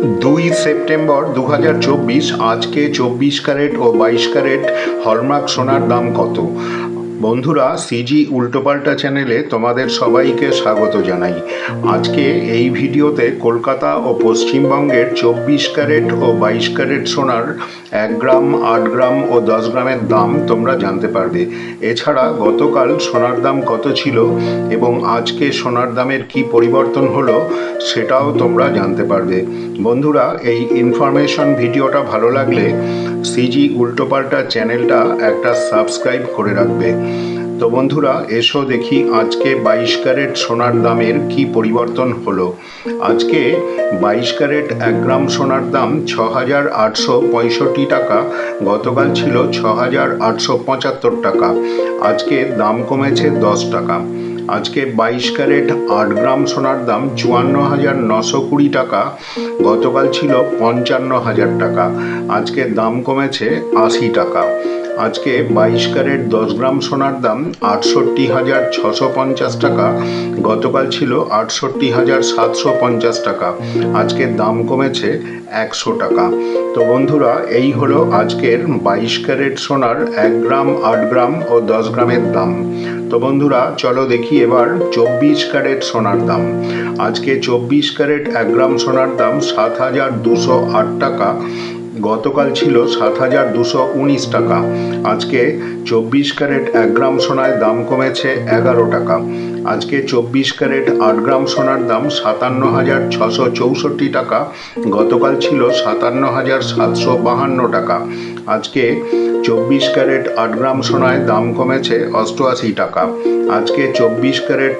দুই সেপ্টেম্বর দু হাজার চব্বিশ, আজকে চব্বিশ ক্যারেট ও বাইশ ক্যারেট হলমার্ক সোনার দাম কত? বন্ধুরা, সিজি উল্টোপাল্টা চ্যানেলে তোমাদের সবাইকে স্বাগত জানাই। আজকে এই ভিডিওতে কলকাতা ও পশ্চিমবঙ্গের চব্বিশ ক্যারেট ও বাইশ ক্যারেট সোনার এক গ্রাম, আট গ্রাম ও দশ গ্রামের দাম তোমরা জানতে পারবে। এছাড়া গতকাল সোনার দাম কত ছিল এবং আজকে সোনার দামের কি পরিবর্তন হলো সেটাও তোমরা জানতে পারবে। বন্ধুরা, এই ইনফরমেশন ভিডিওটা ভালো লাগলে সিজি উল্টোপাল্টা চ্যানেলটা একটা সাবস্ক্রাইব করে রাখবে। তো বন্ধুরা, এসো দেখি আজকে বাইশ ক্যারেট সোনার দামের কি পরিবর্তন হলো। আজকে বাইশ ক্যারেট এক গ্রাম সোনার দাম ছ হাজার আটশো পঁয়ষট্টি টাকা, গতকাল ছিল ছ হাজার আটশো পঁচাত্তর টাকা। আজকে দাম কমেছে দশ টাকা। আজকে বাইশ ক্যারেট আট গ্রাম সোনার দাম চুয়ান্ন হাজার নশো কুড়ি টাকা। গতকাল ছিল পঞ্চান্ন হাজার টাকা। আজকে দাম কমেছে আশি টাকা। আজকে বাইশ ক্যারেট দশ গ্রাম সোনার দাম আটষট্টি হাজার ছশো পঞ্চাশ টাকা। গতকাল ছিল আটষট্টি হাজার সাতশো পঞ্চাশ টাকা। আজকে দাম কমেছে একশো টাকা। তো বন্ধুরা, এই হলো আজকের বাইশ ক্যারেট সোনার এক গ্রাম, আট গ্রাম ও দশ গ্রামের দাম। তো বন্ধুরা, চলো দেখি এবার চব্বিশ ক্যারেট সোনার দাম। আজকে চব্বিশ ক্যারেট এক গ্রাম সোনার দাম সাত হাজার দুশো আট টাকা। গতকাল ছিল সাত হাজার দুশো উনিশ টাকা। আজকে চব্বিশ ক্যারেট এক গ্রাম সোনায় দাম কমেছে এগারো টাকা। আজকে চব্বিশ ক্যারেট আট গ্রাম সোনার দাম সাতান্ন হাজার ছশো চৌষট্টি টাকা। গতকাল ছিল সাতান্ন হাজার সাতশো বাহান্ন টাকা। আজকে চব্বিশ ক্যারেট আট গ্রাম সোনায় দাম কমেছে অষ্টআশি টাকা। আজকে চব্বিশ ক্যারেট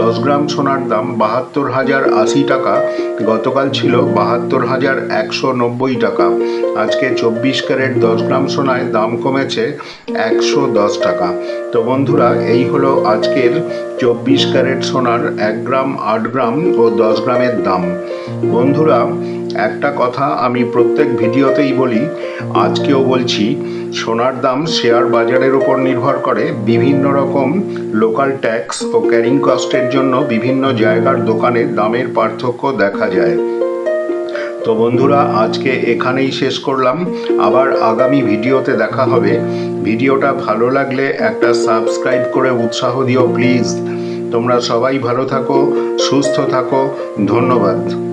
দশ গ্রাম সোনার দাম বাহাত্তর হাজার আশি টাকা। গতকাল ছিল বাহাত্তর হাজার একশো নব্বই টাকা। আজকে চব্বিশ ক্যারেট দশ গ্রাম সোনায় দাম কমেছে একশো দশ টাকা। তো বন্ধুরা, এই হলো আজকের চব্বিশ ক্যারেট সোনার এক গ্রাম, আট গ্রাম ও দশ গ্রামের দাম। বন্ধুরা একটা কথা আমি প্রত্যেক ভিডিওতেই বলি, আজকেও বলছি, সোনার দাম শেয়ার বাজারের উপর নির্ভর করে বিভিন্ন রকম লোকাল ট্যাক্স ও ক্যারিং কস্টের জন্য বিভিন্ন জায়গার দোকানে দামের পার্থক্য দেখা যায়। তো বন্ধুরা, আজকে এখানেই শেষ করলাম। আবার আগামী ভিডিওতে দেখা হবে। ভিডিওটা ভালো লাগলে একটা সাবস্ক্রাইব করে উৎসাহ দিও প্লিজ তোমরা সবাই ভালো থাকো, সুস্থ থাকো। ধন্যবাদ।